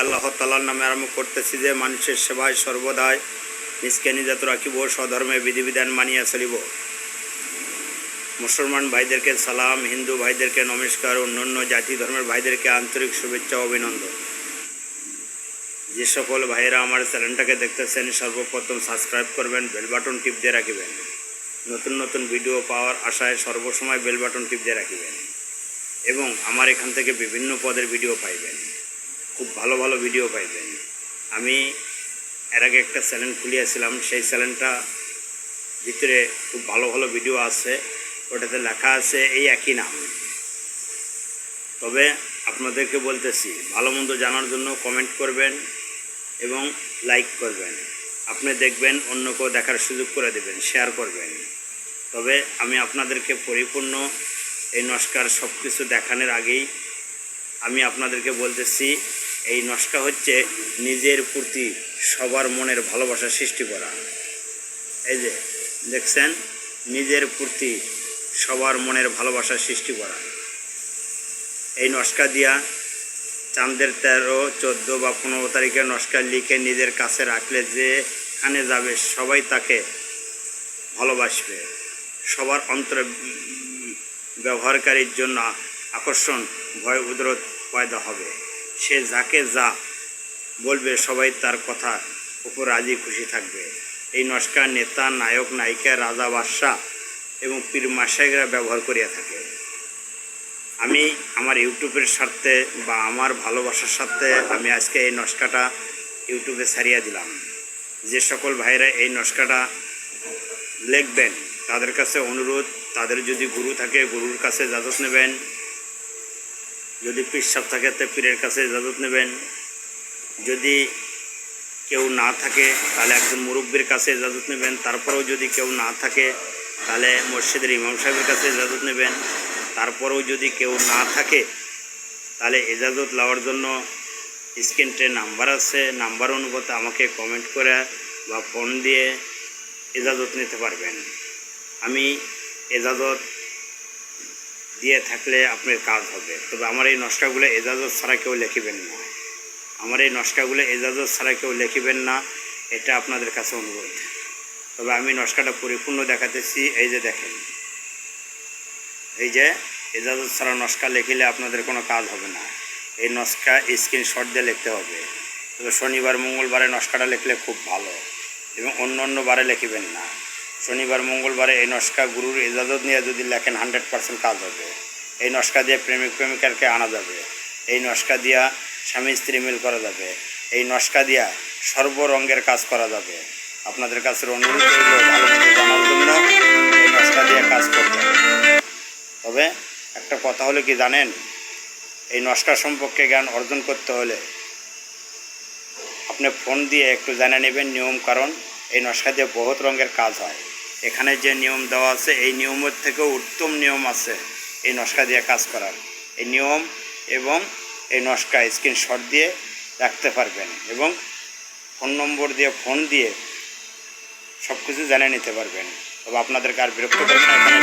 আল্লাহ তালার নামে আরম্ভ করতেছি যে মানুষের সেবায় সর্বদাই নিজকে নিজাত রাখিব, স্বধর্মে বিধিবিধান মানিয়া চলিব। মুসলমান ভাইদেরকে সালাম, হিন্দু ভাইদেরকে নমস্কার, অন্যান্য জাতি ধর্মের ভাইদেরকে আন্তরিক শুভেচ্ছা, অভিনন্দন। যে সকল ভাইয়েরা আমার চ্যানেলটাকে দেখতেছেন, সর্বপ্রথম সাবস্ক্রাইব করবেন, বেল বাটন টিপ দিয়ে রাখিবেন। নতুন নতুন ভিডিও পাওয়ার আশায় সর্বসময় বেল বাটন টিপ দিয়ে রাখিবেন এবং আমার এখান থেকে বিভিন্ন পদের ভিডিও পাইবেন। খুব ভালো ভালো ভিডিও পাইবেন আমি এর আগে একটা চ্যানেল খুলিয়েছিলাম, সেই চ্যানেলটা ভিতরে খুব ভালো ভালো ভিডিও আছে, ওটাতে লেখা আছে এই একই নাম। তবে আপনাদেরকে বলতেছি, ভালো মন্দ জানার জন্য কমেন্ট করবেন এবং লাইক করবেন। আপনি দেখবেন অন্য কেউ দেখার সুযোগ করে দেবেন শেয়ার করবেন। তবে আমি আপনাদেরকে পরিপূর্ণ এই নস্কার সব কিছু দেখানোর আগেই আমি আপনাদেরকে বলতেছি এই নস্কা হচ্ছে নিজের প্রতি সবার মনের ভালোবাসা সৃষ্টি করা। এই যে, দেখছেন? নিজের প্রতি সবার মনের ভালোবাসা সৃষ্টি করা। এই নস্কা দিয়া চাঁদের তেরো, চোদ্দ বা পনেরো তারিখে নস্কা লিখে নিজের কাছে রাখলে যেখানে যাবে, সবাই তাকে ভালোবাসবে। সবার অন্তরে ব্যবহারকারীর জন্য আকর্ষণ, ভয়, উদ্রত পয়দা হবে। সে যাকে যা বলবে সবাই তার কথা উপর রাজি খুশি থাকবে। এই নস্কা নেতা, নায়ক, নায়িকা, রাজা, বাদশাহ এবং পীর মাসাইকরা ব্যবহার করিয়া থাকে। আমি আমার ইউটিউবের স্বার্থে বা আমার ভালোবাসার স্বার্থে আমি আজকে এই নস্কাটা ইউটিউবে ছাড়িয়ে দিলাম। যে সকল ভাইরা এই নস্কাটা লিখবেন, তাদের কাছে অনুরোধ, তাদের যদি গুরু থাকে, গুরুর কাছে ইজাজত নেবেন যদি পিসাব থাকে, তো পীরের কাছে ইজাজত নেবেন। যদি কেউ না থাকে, তাহলে একজন মুরব্বীর কাছে ইজাজত নেবেন। তারপরেও যদি কেউ না থাকে, তাহলে মসজিদের ইমাম সাহেবের কাছে ইজাজত নেবেন। তারপরেও যদি কেউ না থাকে, তাহলে ইজাজত লওয়ার জন্য স্ক্রিনটে নাম্বার আছে। নাম্বার অনুপাতে আমাকে কমেন্ট করে বা ফোন দিয়ে ইজাজত নিতে পারবেন। আমি এজাজত দিয়ে থাকলে আপনার কাজ হবে। তবে আমার এই নস্কাগুলো এজাজত ছাড়া কেউ লিখিবেন না। আমার এই নস্কাগুলো এজাজত ছাড়া কেউ লিখিবেন না, এটা আপনাদের কাছে অনুরোধ। তবে আমি নস্কাটা পরিপূর্ণ দেখাতেছি, এই যে দেখেন। এই যে এজাজত ছাড়া নস্কা লিখিলে আপনাদের কোনো কাজ হবে না। এই নস্কা স্ক্রিনশট দিয়ে লিখতে হবে। তবে শনিবার, মঙ্গলবারে নস্কাটা লিখলে খুব ভালো। এবং অন্য অন্য বারে লিখিবেন না। শনিবার, মঙ্গলবারে এই নস্কা গুরুর ইজাজত নিয়ে যদি লেখেন, হান্ড্রেড পার্সেন্ট কাজ হবে। এই নস্কা দিয়ে প্রেমিক প্রেমিকারকে আনা যাবে। এই নস্কা দিয়া স্বামী, স্ত্রী মিল করা যাবে। এই নস্কা দিয়া সর্বরঙ্গের কাজ করা যাবে। আপনাদের কাছে অনুরোধ ভালো জানার জন্য এই কাজ তবে একটা কথা হলো কি জানেন, এই নস্কা সম্পর্কে জ্ঞান অর্জন করতে হলে আপনি ফোন দিয়ে একটু জেনে নেবেন নিয়ম কারণ এই নস্কা দিয়ে বহুত রঙের কাজ হয়। এখানে যে নিয়ম দেওয়া আছে, এই নিয়মের থেকে উত্তম নিয়ম আছে এই নস্কা দিয়ে কাজ করার। এই নিয়ম এবং এই নস্কা স্ক্রিনশট দিয়ে রাখতে পারবেন এবং ফোন নম্বর দিয়ে ফোন দিয়ে সব কিছু জেনে নিতে পারবেন। তবে আপনাদেরকে আর বিরক্ত করবেন এখানে